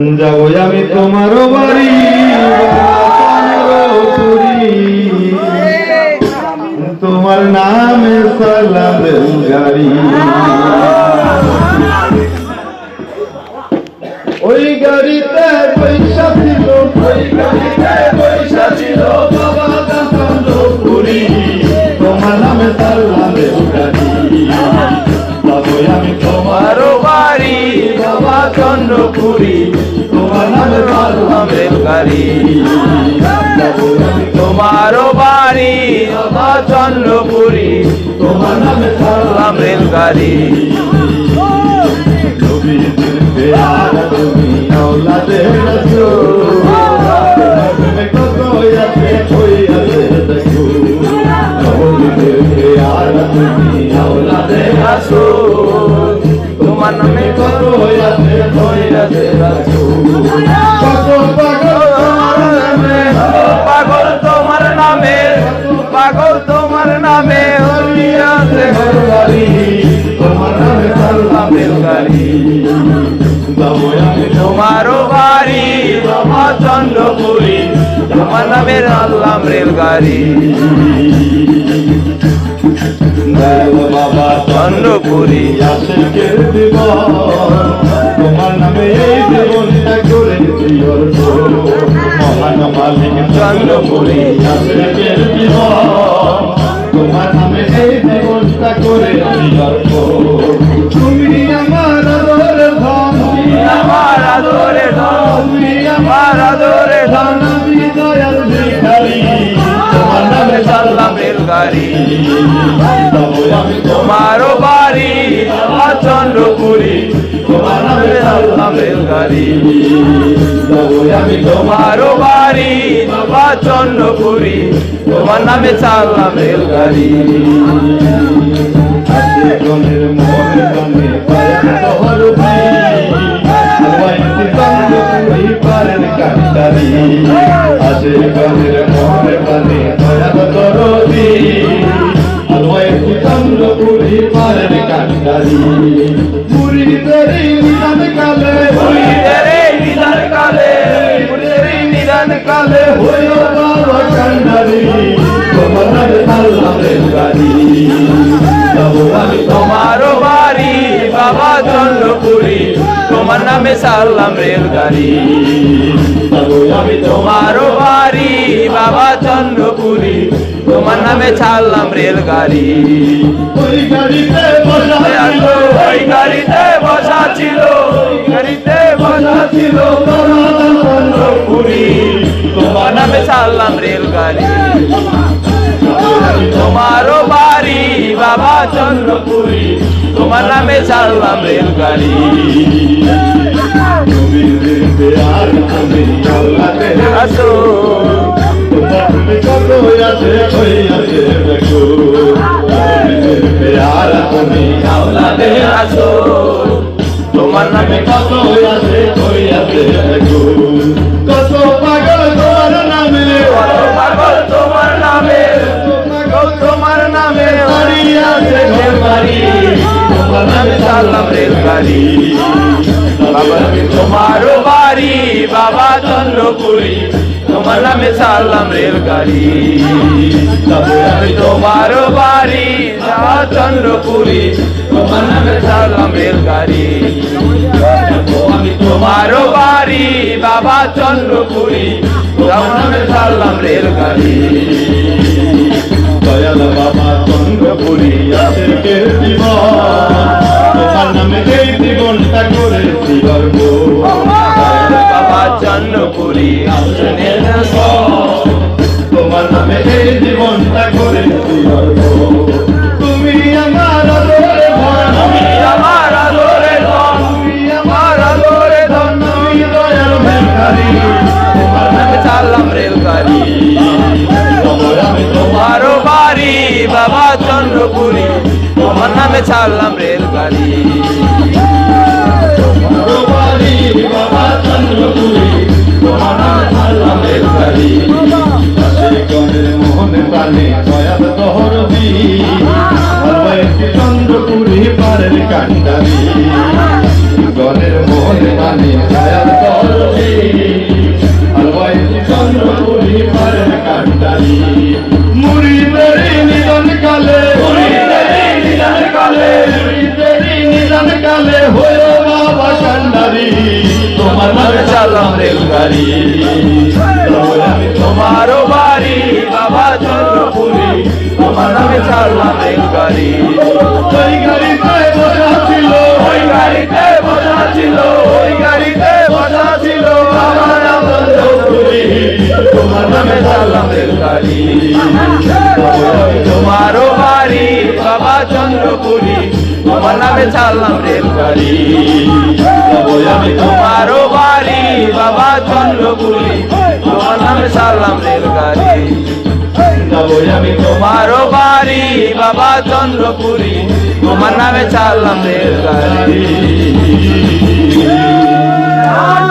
যাব আমি তোমার বাড়ি তোমার নামে সালাম গাড়ি ওই গাড়িতে পয়সা ছিল ওই গাড়িতে তোমারও বাড়ি চন্দ্রপুরী তোমার নামে থাকলাম রেলগাড়ি তুমি হরিয়াছে ঘরবাড়ি তোমার নামে যাব আমি তোমারও বাড়ি বাবা চন্দ্রপুরি তোমার নামে আল্লাম রেলগাড়ি। বাবা চন্দ্রপুরি আশেকের জীবন? তোমার নামে এই জীবনটা করে দিওর মহান মালিক চন্দ্রপুরি আশেকের জীবন? তোমার নামে এই জীবনটা করে। তুমি আমার আদরের ধন আমার আদরে ধন তুমি আমার আদরে ধন আমি দয়াল ভিখারি তোমার নামে আল্লাম রেলগাড়ি যাব আমি তোমারও বাড়ি চন্দ্রপুরি তোমার নামে আল্লাম রেলগাড়ি যাব আমি তোমারও বাড়ি বাবা চন্দ্রপুরি তোমার নামে চাললাম রেলগাড়ি। আছে গনের মনে মনে গানে পায়ের দরদি। হওয়াইতে চন্দ্র পুরি পারের কান্তারি পুরি তেরি কালে কালে হইল তোমার সাল্লাম আমি তোমার বাড়ি, বাবা চন্দ্রপুরি। তোমার নামে চাললাম রেলগাড়ি। আমি তোমার বাড়ি, বাবা চন্দ্রপুরি। তোমার নামে ছাড়লাম রেলগাড়ি। ওই গাড়িতে বসা ওই গাড়িতে বসা ছিল গাড়িতে বসা ছিল। ছাড়লাম রেলগাড়ি। তোমারও বাড়ি, বাবা চন্দ্রপুরি। তোমার নামে ছাড়লাম রেলগাড়ি। আসো। তোমার নামে কত আছে কই আছে চাললাম রেলগাড়ি বাবা, তোমারও বাড়ি, বাবা তোমার নামে যাব আমি তোমারও বাড়ি চন্দ্রপুরি। তোমার নামে চাললাম রেলগাড়ি আমি তোমারও বাড়ি, বাবা চন্দ্রপুরি। তোমার নামে চাললাম রেলগাড়ি দয়াল বাবা তোমার নামে এই জীবনটা করেছি গর্ব। বাবা চন্দ্রপুরি তোমার জীবনটা করেছি গর্ব। তুমি আমার আদরে ধন। তুমি আমার আদরে ধন। তুমি আমার আদরে ধন। আমি দয়াল ভিখারি। তোমার নামে চাললাম রেলগাড়ি। খবর আমি তোমারও বাড়ি বাবা চন্দ্রপুরি তোমার নামে ছাড়লাম রেলগাড়ি। বাবা চন্দ্রপুরী তোমার নামে ছাড়লাম রেলগাড়ি মোহন প্রাণে দয়াল দহরবি চন্দ্রপুরী পারের কান্ডারি গণের মোহন প্রাণে দয়াল দহরবি চন্দ্রপুরী পারের কান্ডারি মুড়ি মেরে কালে চালে হয়েও না বাসান্ডারি তোমার নামে চালাম রেলগাড়ি। তোমারও বাড়ি, বাবা চন্দ্রপুরি। তোমার নামে চালাম রেলগাড়ি। ওই গাড়িতে বোঝা ছিল, ওই গাড়িতে বোঝা ছিল, ওই গাড়িতে বোঝা ছিল আমার চন্দ্রপুরি। তোমার তোমারও বাড়ি, বাবা চন্দ্রপুরি। তোমার নামে ছাড়লাম রেলগাড়ি তবে আমি তোমার তোমারও বাড়ি, বাবা চন্দ্রপুরি। তোমার নামে ছাড়লাম রেলগাড়ি তবে আমি তোমার তোমারও বাড়ি, বাবা চন্দ্রপুরি। তোমার নামে চাললাম রেলগাড়ি গাড়ি